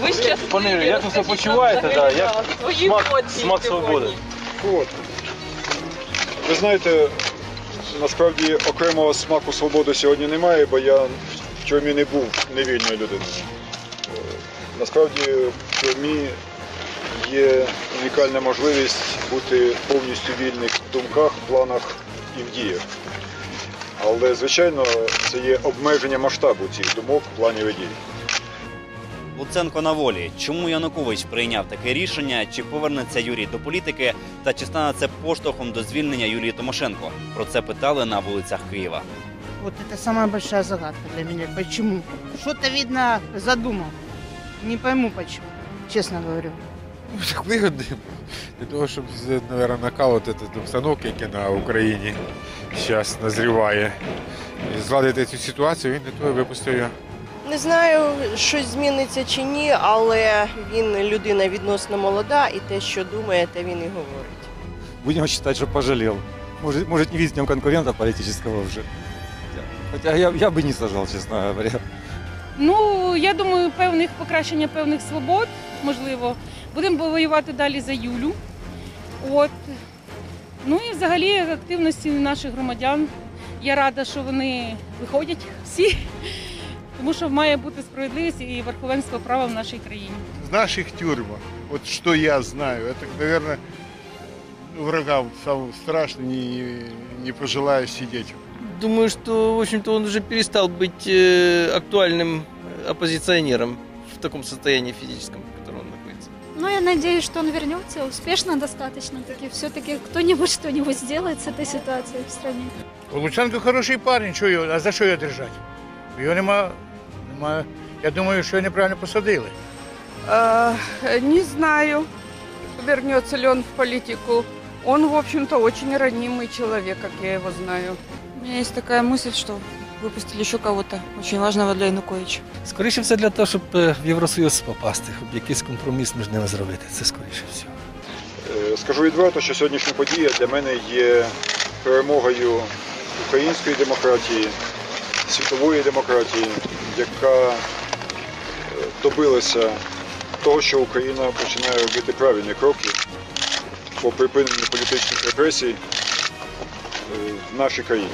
Ви ще Пане Юрію, як ви себе почуваєте? Да? Як свої смак, емоції смак сьогодні. свободи? От. Ви знаєте, насправді окремого смаку свободи сьогодні немає, бо я в тюрмі не був невільною людиною. Насправді в тюрмі є унікальна можливість бути повністю вільним в думках, планах і в діях. Але, звичайно, це є обмеження масштабу цих думок, планів і дій. Луценко на волі. Чому Янукович прийняв таке рішення? Чи повернеться Юрій до політики? Та чи стане це поштовхом до звільнення Юлії Тимошенко? Про це питали на вулицях Києва. Вот это самая большая загадка для меня. Почему? Что-то, видно, задумал. Не пойму почему, честно говорю. Ну, так вигодним. Для того, щоб, мабуть, накалувати тут обстановки, яка на Україні зараз назріває. І зладити цю ситуацію, він для того і випустив його. Не знаю, щось зміниться чи ні, але він людина відносно молода, і те, що думає, те він і говорить. Будем считать, что пожалел. Может, может не видеть в нем конкурента политического уже. Хотя я, я бы не сажал, честно говоря. Ну, я думаю, певних покращення певних свобод, можливо. Будемо воювати далі за Юлю. От. Ну і взагалі активності наших громадян. Я рада, що вони виходять всі, тому що має бути справедливість і верховенство права в нашій країні. в наших тюрьмах, вот что я знаю, это, наверное, врагам самым страшным, не, не пожелаю сидеть. Думаю, что, в общем-то, он уже перестал быть э, актуальным оппозиционером в таком состоянии физическом, в котором он находится. Ну, я надеюсь, что он вернется успешно достаточно. Таки все-таки кто-нибудь что-нибудь сделает с этой ситуацией в стране. Луценко хороший парень, що його, а за що його держати? Його нема, нема. Я думаю, що його неправильно посадили. Не знаю, вернется ли он в политику. Он, в общем-то, очень ранимый человек, как я его знаю. У меня есть такая мысль, что выпустили еще кого-то очень важного для Януковича. Скоріше все для того, щоб е, в Євросоюз попасти, щоб якийсь компроміс між ними зробити. Це скоріше всього. Е, Скажу відверто, що сьогоднішня подія для мене є перемогою української демократії, світової демократії, яка е, добилася того, що Україна починає робити правильні кроки по припиненню політичних репресій е, в нашій країні.